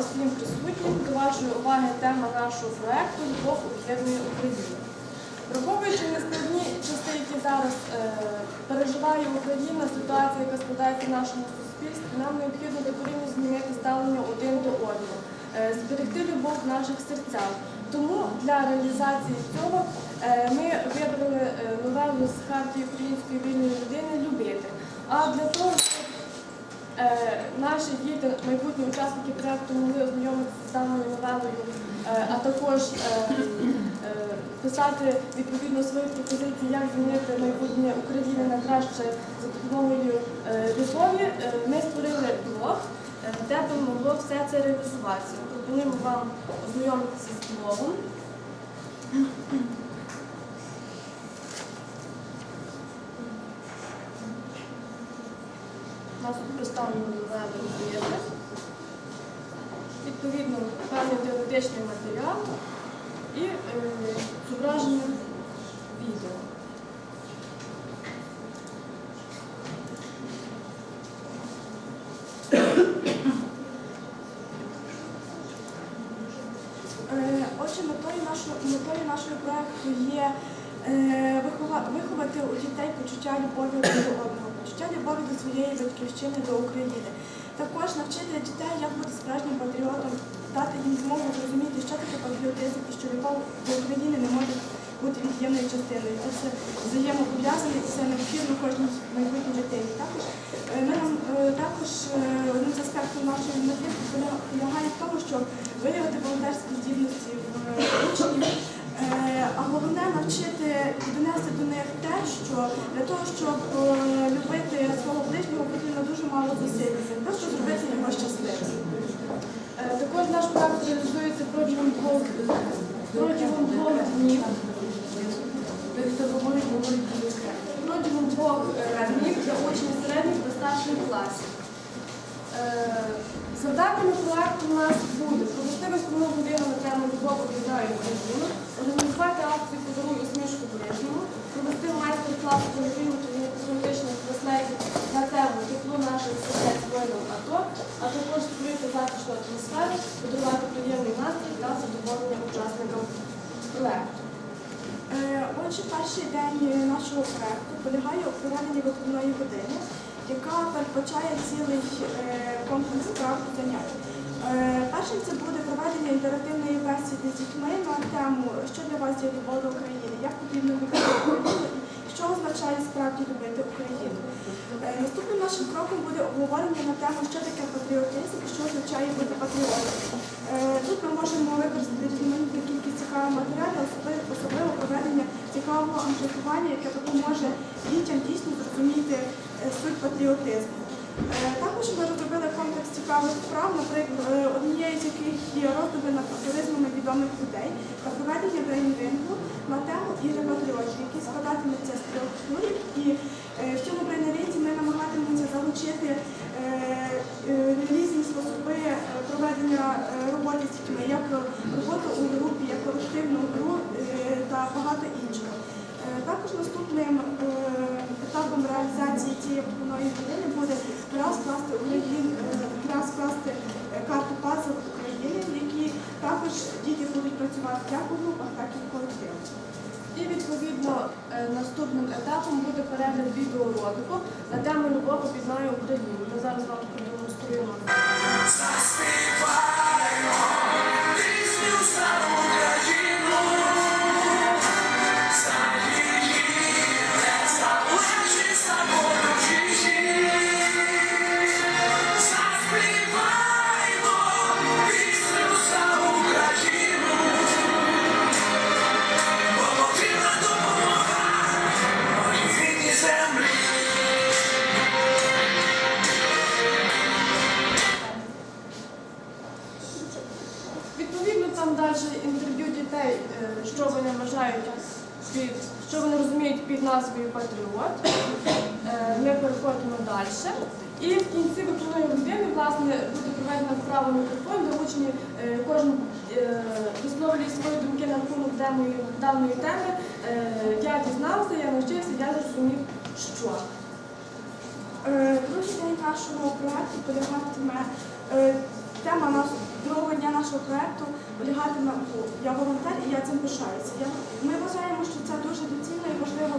усім присутнім. До вашої уваги тема нашого проекту Любов об'єднує Україну. Враховуючи нескладні часи, які зараз е, переживає Україна, ситуація, яка складається в нашому суспільстві, нам необхідно докорінно змінити ставлення один до одного, е, зберегти любов в наших серцях. Тому для реалізації цього е, ми вибрали е, новелу з хартії української вільної людини Любити. А для того, щоб Е, Наші діти, майбутні учасники проекту, могли ознайомитися з даною новелою, е, а також е, е, писати відповідно свої пропозиції, як змінити майбутнє України на краще за допомогою любові. Ми створили блог, де би могло все це реалізуватися. Пропонуємо вам ознайомитися з блогом. У нас тут представлено новели об'єкти. Відповідно, певний теоретичний матеріал і е, зображення відео. Е, метою нашого, проекту є е, вихова- виховати у дітей почуття любові до одного, почуття любові до своєї батьківщини, до України. Також навчити дітей, як бути справжнім патріотом, дати їм змогу зрозуміти, що таке патріотизм і що любов до України не може бути від'ємною частиною. Це все взаємопов'язане і це необхідно кожній майбутній дитині. Також е, ми е, також е, одним з аспектів нашої мети поля- полягає в тому, щоб виявити волонтерські здібності в учнів, а головне навчити донести до них те, що для того, щоб любити свого ближнього, потрібно дуже мало зусиль, просто зробити його щасливим. Е, Також наш проект реалізується протягом двох, протягом двох днів. Протягом двох е, днів для учнів середніх та старших класів. Завдання Завданнями проекту у нас буде провести виставну годину на тему любов об'єднає Україну, організувати акцію «Подаруй усмішку ближньому, провести майстер-клас політично-патріотичних браслетів на тему тепло наших сердець воїнів АТО, а також створити затишну атмосферу, подарувати приємний настрій та задоволення учасникам проекту. Е, Отже, перший день нашого проекту полягає у проведенні виховної години, яка передбачає цілий е, комплекс прав і занять. Е, Першим це буде проведення інтерактивної бесіди з дітьми на тему Що для вас є любов до України, як потрібно любити Україну що означає справді любити Україну. Е, Наступним нашим кроком буде обговорення на тему, що таке патріотизм і що означає бути патріотом. Е, Тут ми можемо використати різноманітну цікавих матеріалів, особливо, проведення цікавого анкетування, яке допоможе дітям дійсно зрозуміти е, суть патріотизму. Е, Також ми розробили комплекс цікавих вправ, наприклад, е, однією з яких є роздуби над афоризмами відомих людей та проведення брейн-рингу на тему ігри патріотів, які складатимуться з трьох реалізації цієї виховної години буде гра скласти Україн, е, е, карту пазл України, в якій також діти будуть працювати як у групах, так і в колективах. І відповідно е, наступним етапом буде перегляд відеоролику на тему Любов об'єднає Україну. Ми зараз вам продемонструємо. Під назвою Патріот. Е, Ми переходимо далі. І в кінці виховної години власне буде проведена вправа мікрофон, де учні е, кожен е, висловлює свої думки на рахунок даної, теми. Я дізнався, я навчився, я зрозумів, що. Другий день нашого проекту полягатиме тема нас другого дня нашого проекту полягатиме я волонтер і я цим пишаюся. Ми вважаємо, що це дуже доцільно і важливо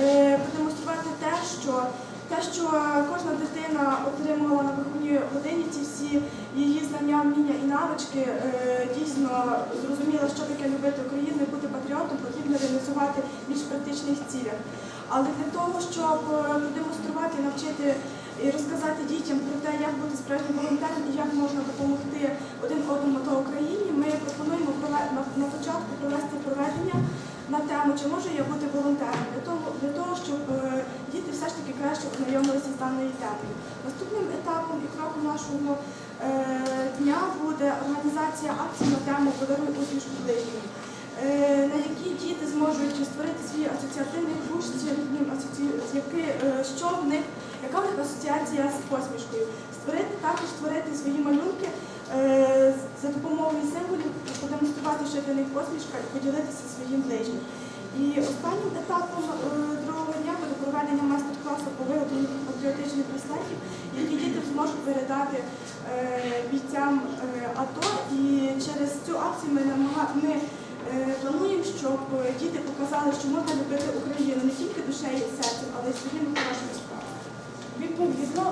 е, продемонструвати те, що те, що кожна дитина отримувала на виховній годині, ці всі її знання, вміння і навички е, дійсно зрозуміла, що таке любити Україну і бути патріотом, потрібно реалізувати в більш практичних цілях. Але для того, щоб е, продемонструвати, навчити і розказати дітям про те, як бути справжнім волонтером і як можна допомогти один одному та Україні, ми пропонуємо на, початку провести проведення на тему, чи можу я бути волонтером, для того, для того щоб е, діти все ж таки краще ознайомилися з даною темою. Наступним етапом і кроком нашого дня буде організація акції на тему Подаруй усмішку ближньому. е, На якій діти зможуть створити свій асоціативний який, е, що в них, яка в них асоціація з посмішкою. Створити також створити свої малюнки е, за допомогою символів, продемонструвати, що для них посмішка і поділитися своїм ближнім. І останнім етапом е, другого дня буде проведення майстер-класу по виготовленню патріотичних браслетів, які діти зможуть передати е, бійцям е, АТО. І через цю акцію ми намага- ми е, плануємо, щоб діти показали, що можна любити Україну не тільки душею і серцем, але й своїми хорошими справами. Відповідно,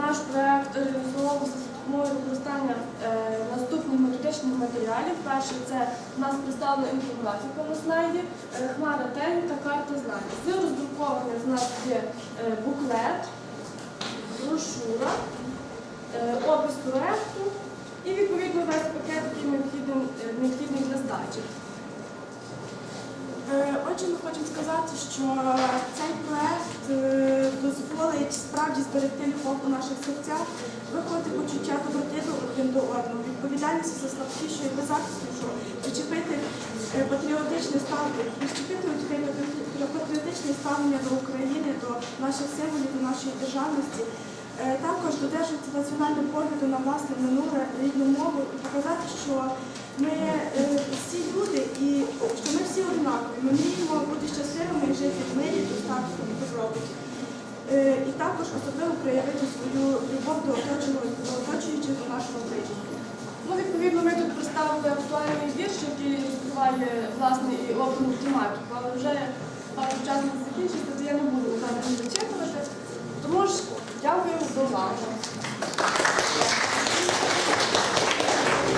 наш проект реалізовувався за використання е, наступних методичних матеріалів. Перше, це у нас представлена інфографіка на слайді, е, хмара тень та карта знань. З роздрукованих в нас є е, буклет, брошура, опис проекту і відповідно весь пакет, який необхідний для здачі. Ми хочемо сказати, що цей проект е, дозволить справді зберегти любов у наших серцях, виходити почуття доброти до один до одного, відповідальність за слабкішого і беззахиснішу, причепити е, патріотичне ставлення, причепити патріотичне ставлення до України, до наших символів, до нашої державності. Е, Також додержувати національного погляду на власне минуле рідну мову і показати, що ми е, всі люди і що ми всі однакові. Ми вміємо бути щасливими і жити в мирі, достатку і добробуті. Е, І також особливо проявити свою любов до оточуючих нашого ближнього. Ну, відповідно, ми тут представили актуальний вірш, який розкриває власне і обрану тематику, але вже пару час не закінчиться, то я не буду зачитувати. Тому ж 杨飞武多忙。